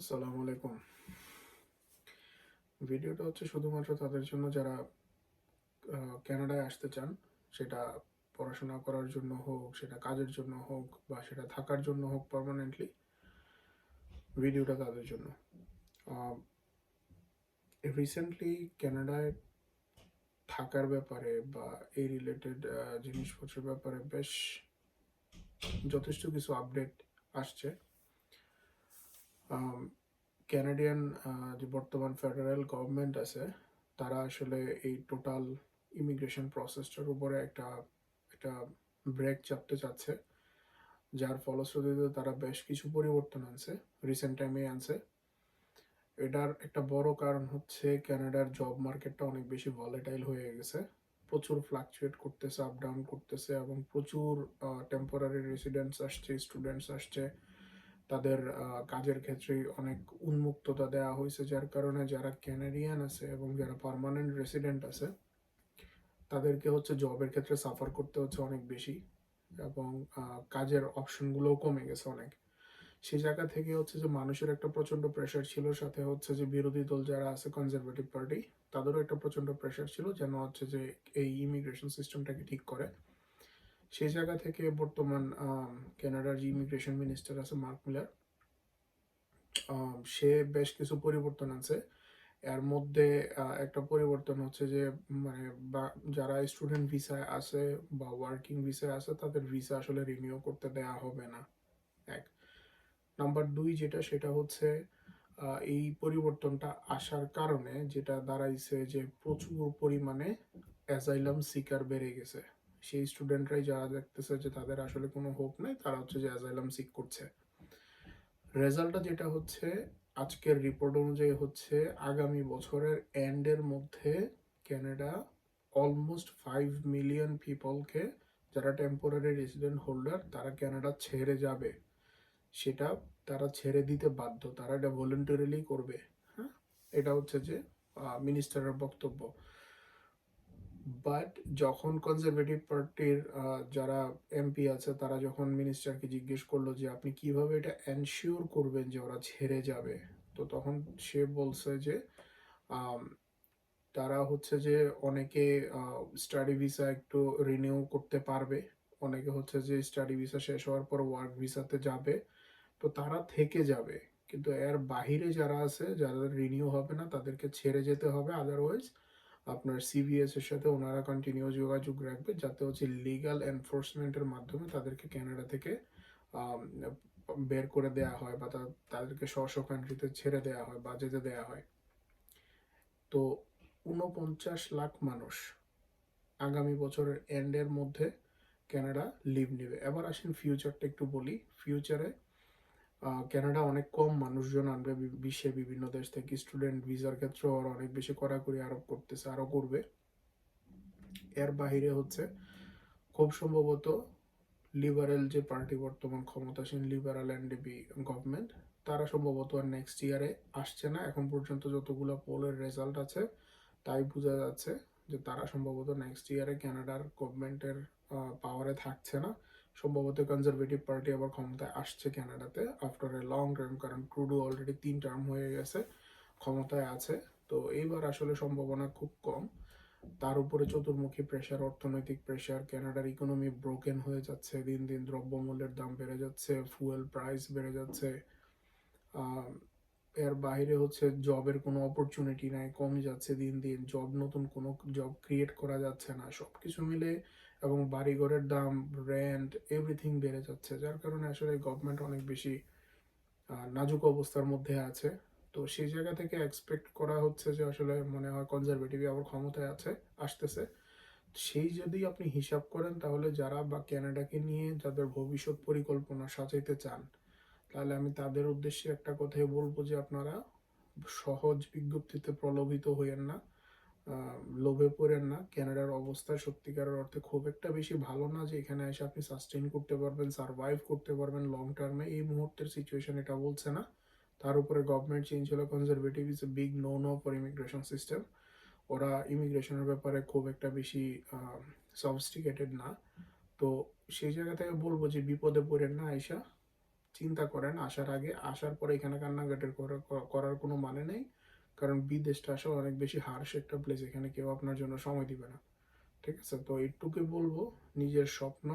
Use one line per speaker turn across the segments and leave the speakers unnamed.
আসসালামু আলাইকুম। ভিডিওটা হচ্ছে শুধুমাত্র তাদের জন্য যারা কানাডায় আসতে চান, সেটা পড়াশোনা করার জন্য হোক, সেটা কাজের জন্য হোক, বা সেটা থাকার জন্য হোক পার্মানেন্টলি ভিডিওটা তাদের জন্য। রিসেন্টলি কানাডায় থাকার ব্যাপারে বা এই রিলেটেড জিনিসপত্রের ব্যাপারে বেশ যথেষ্ট কিছু আপডেট আসছে। ক্যানাডিয়ান যে বর্তমান ফেডারেল গভর্নমেন্ট আছে, তারা আসলে এই টোটাল ইমিগ্রেশন প্রসেসটার উপরে একটা একটা ব্রেক চাপতে চাচ্ছে, যার ফলশ্রুতিতে তারা বেশ কিছু পরিবর্তন আনছে রিসেন্ট টাইমে আনছে। এটার একটা বড় কারণ হচ্ছে কানাডার জব মার্কেটটা অনেক বেশি ভলেটাইল হয়ে গেছে। প্রচুর ফ্লাকচুয়েট করতেছে আপ ডাউন করতেছে এবং প্রচুর টেম্পোরারি রেসিডেন্টস আসছে স্টুডেন্টস আসছে। তাদের কাজের ক্ষেত্রে অনেক উন্মুক্ততা দেওয়া হয়েছে, যার কারণে যারা ক্যানাডিয়ান আছে এবং যারা পার্মানেন্ট রেসিডেন্ট আছে, তাদেরকে হচ্ছে জবের ক্ষেত্রে সাফার করতে হচ্ছে অনেক বেশি এবং কাজের অপশনগুলোও কমে গেছে অনেক। সেই জায়গা থেকে হচ্ছে যে মানুষের একটা প্রচণ্ড প্রেশার ছিল, সাথে হচ্ছে যে বিরোধী দল যারা আছে কনজারভেটিভ পার্টি তাদেরও একটা প্রচণ্ড প্রেশার ছিল যেন হচ্ছে যে এই ইমিগ্রেশন সিস্টেমটাকে ঠিক করে। সেই জায়গা থেকে বর্তমান কানাডার যে ইমিগ্রেশন মিনিস্টার আছে মার্ক মিলার সে বেশ কিছু পরিবর্তন আছে এর মধ্যে একটা পরিবর্তন হচ্ছে যে মানে যারা স্টুডেন্ট ভিসায় আছে বা ওয়ার্কিং ভিসায় আছে, তাদের ভিসা আসলে রিনিউ করতে দেয়া হবে না। এক। নাম্বার দুই যেটা, সেটা হচ্ছে এই পরিবর্তনটা আসার কারণে যেটা দাঁড়াইছে যে প্রচুর পরিমাণে অ্যাসাইলাম সিকার বেড়ে গেছে। সেই স্টুডেন্টরাই যারা দেখতেছে যে তাদের আসলে কোনো হোপ নাই, তারা হচ্ছে যে অ্যাসাইলাম সিক করছে। রেজাল্টটা যেটা হচ্ছে, আজকের রিপোর্ট অনুযায়ী হচ্ছে আগামী বছরের এন্ডের মধ্যে কানাডা অলমোস্ট ফাইভ মিলিয়ন পিপলকে যারা টেম্পোরারি রেসিডেন্ট হোল্ডার তারা কানাডা ছেড়ে যাবে। সেটা তারা ছেড়ে দিতে বাধ্য, তারা এটা ভলেন্টারিলি করবে। হ্যাঁ? এটা হচ্ছে যে মিনিস্টারের বক্তব্য। বাট যখন কনজারভেটিভ পার্টির যারা এমপি আছে, তারা যখন মিনিস্টারকে জিজ্ঞেস করল যে আপনি কীভাবে এটা এনশিওর করবেন যে ওরা ছেড়ে যাবে, তো তখন সে বলছে যে তারা হচ্ছে যে অনেকে স্টাডি ভিসা একটু রিনিউ করতে পারবে। অনেকে হচ্ছে যে স্টাডি ভিসা শেষ হওয়ার পর ওয়ার্ক ভিসাতে যাবে। তো তারা থেকে যাবে। কিন্তু এর বাহিরে যারা আছে যাদের রিনিউ হবে না, তাদেরকে ছেড়ে যেতে হবে। আদারওয়াইজ আপনার সিবিএস এর সাথে ওনারা কন্টিনিউ যোগাযোগ রাখবে যাতে হচ্ছে লিগাল এনফোর্সমেন্টের মাধ্যমে তাদেরকে কানাডা থেকে বের করে দেয়া হয় বা তাদেরকে স্ব কান্ট্রিতে ছেড়ে দেয়া হয় বা যেতে দেয়া হয়। তো উনপঞ্চাশ লাখ মানুষ আগামী বছরের এন্ডের মধ্যে কানাডা লিভ নেবে। এবার আসেন ফিউচারটা একটু বলি। ফিউচারে কানাডা অনেক কম মানুষজন আনবে বিশ্বের বিভিন্ন দেশ থেকে। স্টুডেন্ট ভিসার ক্ষেত্রে ওরা অনেক বেশি কড়াকড়ি আরোপ করতেছে, আরও করবে। এর বাহিরে হচ্ছে, খুব সম্ভবত লিবারেল যে পার্টি বর্তমান ক্ষমতাসীন লিবারাল এনডিপি গভর্নমেন্ট তারা সম্ভবত আর নেক্সট ইয়ারে আসছে না। এখন পর্যন্ত যতগুলো পোলের রেজাল্ট আছে, তাই বোঝা যাচ্ছে যে তারা সম্ভবত নেক্সট ইয়ারে কানাডার গভর্নমেন্টের পাওয়ারে থাকছে না। সম্ভবত কনজারভেটিভ পার্টি আবার ক্ষমতায় আসছে কানাডাতে আফটার এ লং টার্ম কারণ ট্রুডো অলরেডি তিন টার্ম হয়ে গেছে, ক্ষমতায় আছে। তো এইবার আসলে সম্ভাবনা খুব কম। তার উপরে চতুর্মুখী প্রেশার অর্থনৈতিক প্রেশার কানাডার ইকোনমি ব্রোকেন হয়ে যাচ্ছে, দিন দিন দ্রব্যমূল্যের দাম বেড়ে যাচ্ছে ফুয়েল প্রাইস বেড়ে যাচ্ছে। এর বাইরে হচ্ছে জবের কোনো অপরচুনিটি নাই, কমে যাচ্ছে দিন দিন জব নতুন কোনো জব ক্রিয়েট করা যাচ্ছে না। সব কিছু মিলে এবং বাড়িঘরের দাম রেন্ট এভরিথিং বেড়ে যাচ্ছে, যার কারণে আসলে গভর্নমেন্ট অনেক বেশি নাজুক অবস্থার মধ্যে আছে। তো সেই জায়গা থেকে এক্সপেক্ট করা হচ্ছে যে আসলে মনে হয় কনজারভেটিভ আবার ক্ষমতায় আছে, আসতেছে। সেই যদি আপনি হিসাব করেন তাহলে যারা বা ক্যানাডাকে নিয়ে যাদের ভবিষ্যৎ পরিকল্পনা সাজাইতে চান, তাহলে আমি তাদের উদ্দেশ্যে একটা কথাই বলব যে আপনারা সহজ বিজ্ঞপ্তিতে প্রলোভিত হইয়েন না। লোভে পড়েন না। ক্যানাডার অবস্থা সত্যিকারের অর্থে খুব একটা বেশি ভালো না যে এখানে এসে আপনি সাস্টেইন করতে পারবেন সারভাইভ করতে পারবেন লং টার্মে এই মুহূর্তের সিচুয়েশন এটা বলছে না। তার উপরে গভর্নমেন্ট চেঞ্জ হলো conservative is a big no no for immigration system ওরা ইমিগ্রেশনের ব্যাপারে খুব একটা বেশি সফিস্টিকেটেড না। তো সেই জায়গা থেকে বলব যে বিপদে পড়েন না আইসা চিন্তা করেন, আসার আগে, আসার পরে এখানে কান্নাকাটির করা- করার কোনো মানে নেই। কারণ বিদেশটা আসলে অনেক বেশি হার্শ একটা প্লেস এখানে কেউ আপনার জন্য সময় দিবে না। ঠিক আছে? তো এইটুকুই বলব, নিজের স্বপ্ন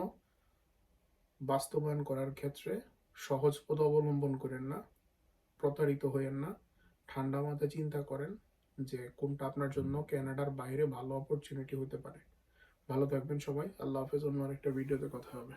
বাস্তবায়ন করার ক্ষেত্রে সহজ পথ অবলম্বন করেন না, প্রতারিত হয়েন না, ঠান্ডা মাথায় চিন্তা করেন যে কোনটা আপনার জন্য কানাডার বাইরে ভালো অপরচুনিটি হতে পারে। ভালো থাকবেন সবাই, আল্লাহ হাফেজ, অন্য আরেকটা ভিডিওতে কথা হবে।